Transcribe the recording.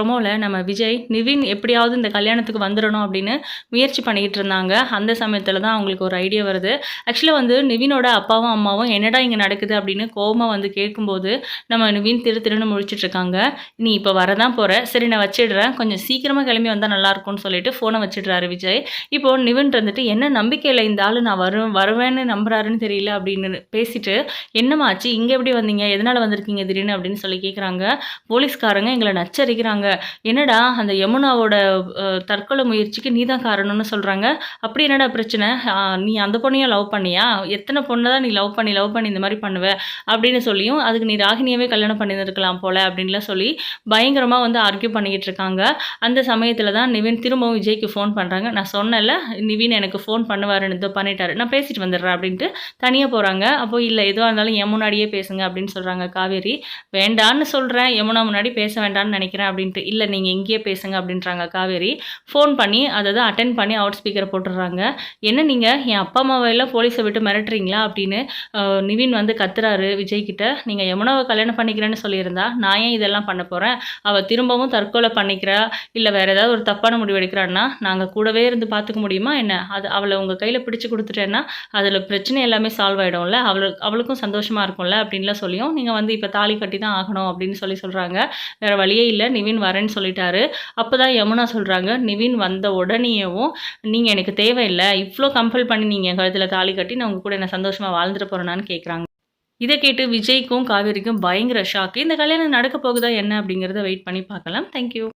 ப்ரொமோவில் நம்ம விஜய் நிவின் எப்படியாவது இந்த கல்யாணத்துக்கு வந்துடணும் அப்படின்னு முயற்சி பண்ணிக்கிட்டு இருந்தாங்க. அந்த சமயத்தில் தான் அவங்களுக்கு ஒரு ஐடியா வருது. ஆக்சுவலாக வந்து நிவினோட அப்பாவும் அம்மாவும் என்னடா இங்கே நடக்குது அப்படின்னு கோபமாக வந்து கேட்கும்போது நம்ம நிவின் திரு திருன்னு முழிச்சிட்ருக்காங்க நீ இப்போ வரதான் போகிற சரி நான் வச்சிடுறேன். கொஞ்சம் சீக்கிரமாக கிளம்பி வந்தால் நல்லாயிருக்கும்னு சொல்லிட்டு ஃபோனை வச்சிடுறாரு விஜய். இப்போ நிவின் இருந்துட்டு என்ன நம்பிக்கையில் இந்த ஆள் நான் வரும் வருவேன்னு நம்புறாருன்னு தெரியல அப்படின்னு பேசிட்டு என்னமாச்சு இங்கே எப்படி வந்தீங்க? எதனால் வந்திருக்கீங்க திடீர்னு? அப்படின்னு சொல்லி கேட்குறாங்க போலீஸ்காரங்க எங்களை நச்சரிக்கிறாங்க. என்னடா அந்த யமுனாவோட தற்கொலை முயற்சிக்கு நீ தான் காரணம்னு சொல்கிறாங்க அப்படி என்னடா பிரச்சனை? நீ அந்த பொண்ணையும் லவ் பண்ணியா? எத்தனை பொண்ணை தான் நீ லவ் பண்ணி லவ் பண்ணி இந்த மாதிரி பண்ணுவ? அப்படின்னு சொல்லியும் அதுக்கு நீ ராகினியவே கல்யாணம் பண்ணியிருந்துருக்கலாம் போல அப்படின்லாம் சொல்லி பயங்கரமாக வந்து ஆர்கியூ பண்ணிக்கிட்டு இருக்காங்க. அந்த சமயத்தில் தான் நிவின் திரும்பவும் விஜய்க்கு ஃபோன் பண்ணுறாங்க நான் சொன்னேன்ல நிவின் எனக்கு ஃபோன் பண்ணுவாருன்னு இதோ பண்ணிட்டாரு. நான் பேசிட்டு வந்துடுறேன் அப்படின்ட்டு தனியாக போகிறாங்க அப்போ இல்லை எதுவாக இருந்தாலும் என் முன்னாடியே பேசுங்க அப்படின்னு சொல்கிறாங்க காவேரி. வேண்டான்னு சொல்கிறேன் யமுனா முன்னாடி பேச வேண்டாம்னு நினைக்கிறேன் அப்படின்ட்டு இல்லை நீங்கள் இங்கேயே பேசுங்க அப்படின்றாங்க காவேரி. ஃபோன் பண்ணி அதை தான் அட்டன் பண்ணி அவுட் ஸ்பீக்கரை போட்டுடுறாங்க. என்ன நீங்கள் என் அப்பா அம்மாவை எல்லாம் போலீஸை விட்டு மிரட்டுறீங்களா? அப்படின்னு நிவின் வந்து கத்துறாரு விஜய்கிட்ட நீங்கள் யமுனாவை கல்யாணம் பண்ணிக்கிறேன்னு சொல்லியிருந்தா நான் ஏன் இதெல்லாம் பண்ண போகிறேன் அவள் திரும்பவும் தற்கொலை பண்ணிக்கிறா இல்லை வேறு ஏதாவது ஒரு தப்பான முடிவு எடுக்கிறான்னா நாங்கள் கூடவே இருந்து பார்த்துக்க முடியுமா என்ன? அது அவளை உங்கள் கையில் பிடிச்சி கொடுத்துட்டேன்னா அதில் பிரச்சனை எல்லாமே சால்வ் ஆகிடும்ல அவளுக்கு அவளுக்கும் சந்தோஷமாக இருக்கும்ல அப்படின்லாம் சொல்லியும் நீங்கள் வந்து இப்போ தாலி கட்டி தான் ஆகணும் அப்படின்னு சொல்லி சொல்கிறாங்க வேறு வழியே இல்லை நிவின் வரேன்னு சொல்லிட்டாரு. அப்போ தான் யமுனா சொல்கிறாங்க நிவின் வந்த உடனேயும் நீங்கள் எனக்கு தேவையில்லை. இவ்வளோ கம்பல் பண்ணி நீங்கள் கழுத்தில் தாலி கட்டி நான் உங்கள் கூட என்ன சந்தோஷமாக வாழ்ந்துட்டு போகிறேனான்னு கேட்குறாங்க இதை கேட்டு விஜய்க்கும் காவேரிக்கும் பயங்கர ஷாக்கு இந்த கல்யாணம் நடக்க போகுதா என்ன அப்படிங்கிறத வெயிட் பண்ணி பார்க்கலாம். தேங்க்யூ